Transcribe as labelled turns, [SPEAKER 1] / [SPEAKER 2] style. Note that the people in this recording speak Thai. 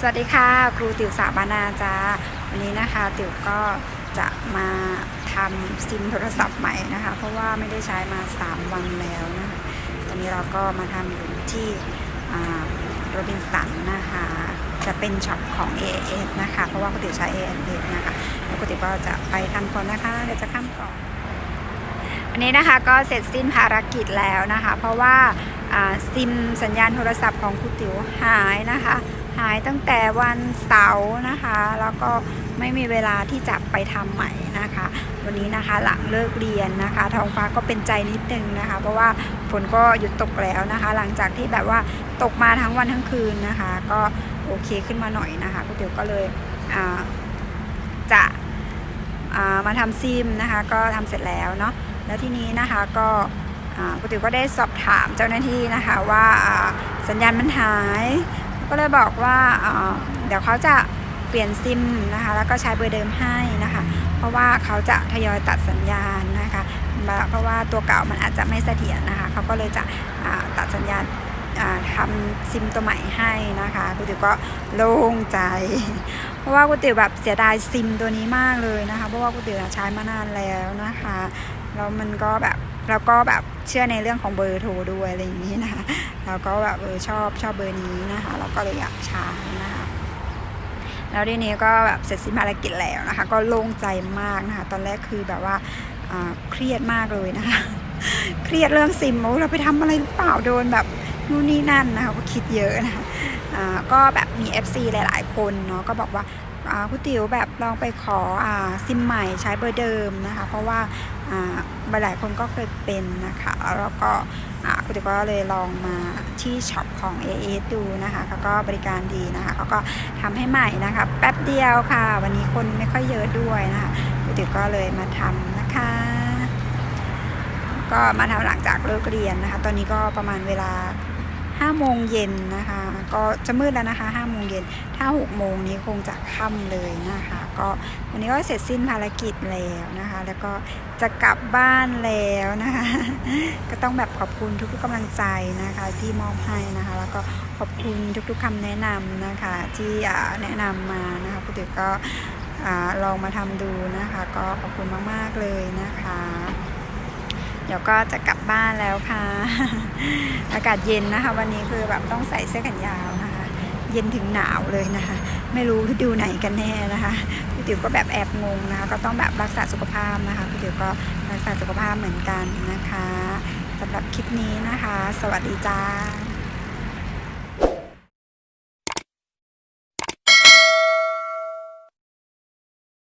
[SPEAKER 1] สวัสดีค่ะ ครูติ๋วสาบานาจ้าวันนี้นะคะติ๋วก็จะมาทำซิมโทรศัพท์ใหม่นะคะ เพราะว่าไม่ได้ใช้มา 3 วันแล้วนะคะตอนนี้เราก็มาทำอยู่ที่โรบินสันนะคะ จะเป็นช็อปของ AAS นะคะ เพราะว่าครูติ๋วใช้ AAS นะคะแล้วครูติ๋วก็จะไปทำก่อนนะคะเดี๋ยวจะข้ามก่อนวันนี้นะคะก็เสร็จสิ้นภารกิจแล้วนะคะ เพราะว่าอ่าซิมสัญญาณโทรศัพท์ของครูติ๋วหายนะคะ หายตั้งแต่วันเสาร์นะคะ แล้วก็ไม่มีเวลาที่จะไปทำใหม่นะคะ วันนี้นะคะหลังเลิกเรียนนะคะ ท้องฟ้าก็เป็นใจนิดนึงนะคะ เพราะว่าฝนก็หยุดตกแล้วนะคะ หลังจากที่แบบว่าตกมาทั้งวันทั้งคืนนะคะ ก็โอเคขึ้นมาหน่อยนะคะครูติ๋วก็เลยจะามาทำซิมนะคะ ก็ทำเสร็จแล้วเนาะแล้วทีนี้นะคะก็อ่าคุติ๋วก็ได้สอบถามเจ้าหน้าที่นะคะว่าสัญญาณมันหาย ก็เลยบอกว่าเดี๋ยวเขาจะเปลี่ยนซิมนะคะ แล้วก็ใช้เบอร์เดิมให้นะคะ เพราะว่าเขาจะทยอยตัดสัญญาณนะคะ เพราะว่าตัวเก่ามันอาจจะไม่เสถียรนะคะ เขาก็เลยจะตัดสัญญาณทำซิมตัวใหม่ให้นะคะคุณติ๋วก็โล่งใจ เพราะว่าคุณติ๋วแบบเสียดายซิมตัวนี้มากเลยนะคะ เพราะว่าคุณติ๋วใช้มานานแล้วนะคะ แล้วมันก็แบบ เราก็แบบเชื่อในเรื่องของเบอร์โทรด้วยอะไรอย่างนี้นะคะเราก็แบบเออชอบชอบเบอร์นี้นะคะเราก็เลยอยากใช้นะคะแล้วทีนี้ก็แบบเสร็จสิ้นภารกิจแล้วนะคะ ก็โล่งใจมากนะคะ ตอนแรกคือแบบว่าเครียดมากเลยนะคะ เครียดเรื่องซิมโอเราไปทำอะไรหรือเปล่าโดนแบบนู่นนี่นั่นนะคะก็คิดเยอะนะคะอ่าก็แบบมี FC หลาย ๆ คนเนาะก็บอกว่า อ่าคุณติ๋วแบบลองไปขออซิมใหม่ใช้เบอร์เดิมนะคะ เพราะว่าอ่าหลายคนก็เคยเป็นนะคะ แล้วก็คุณติ๋วก็เลยลองมาที่ช็อปของ AS ดูนะคะเขาก็บริการดีนะคะเขาก็ทำให้ใหม่นะคะ แป๊บเดียวค่ะ วันนี้คนไม่ค่อยเยอะด้วยนะคะคุณติ๋วก็เลยมาทำนะคะ ก็มาทำหลังจากเลิกเรียนนะคะ ตอนนี้ก็ประมาณเวลา 5โมงเย็นนะคะ ก็จะมืดแล้วนะคะ5โมงเย็นถ้า6โมงนี้คงจะค่ำเลยนะคะ ก็วันนี้ก็เสร็จสิ้นภารกิจแล้วนะคะ แล้วก็จะกลับบ้านแล้วนะคะ ก็ต้องแบบขอบคุณทุกๆกำลังใจนะคะที่มอบให้นะคะ แล้วก็ขอบคุณทุกๆคำแนะนำนะคะ ที่แนะนำมานะคะผู้ติวก็ลองมาทำดูนะคะ ก็ขอบคุณมากๆเลยนะคะ เดี๋ยวก็จะกลับบ้านแล้วค่ะ อากาศเย็นนะคะ วันนี้คือแบบต้องใส่เสื้อแขนยาวนะคะ เย็นถึงหนาวเลยนะคะ ไม่รู้ฤดูไหนกันแน่นะคะพี่ติ๋วก็แบบแอบงงนะคะ ก็ต้องแบบรักษาสุขภาพนะคะพี่ติ๋วก็รักษาสุขภาพเหมือนกันนะคะสำหรับคลิปนี้นะคะ สวัสดีจ้า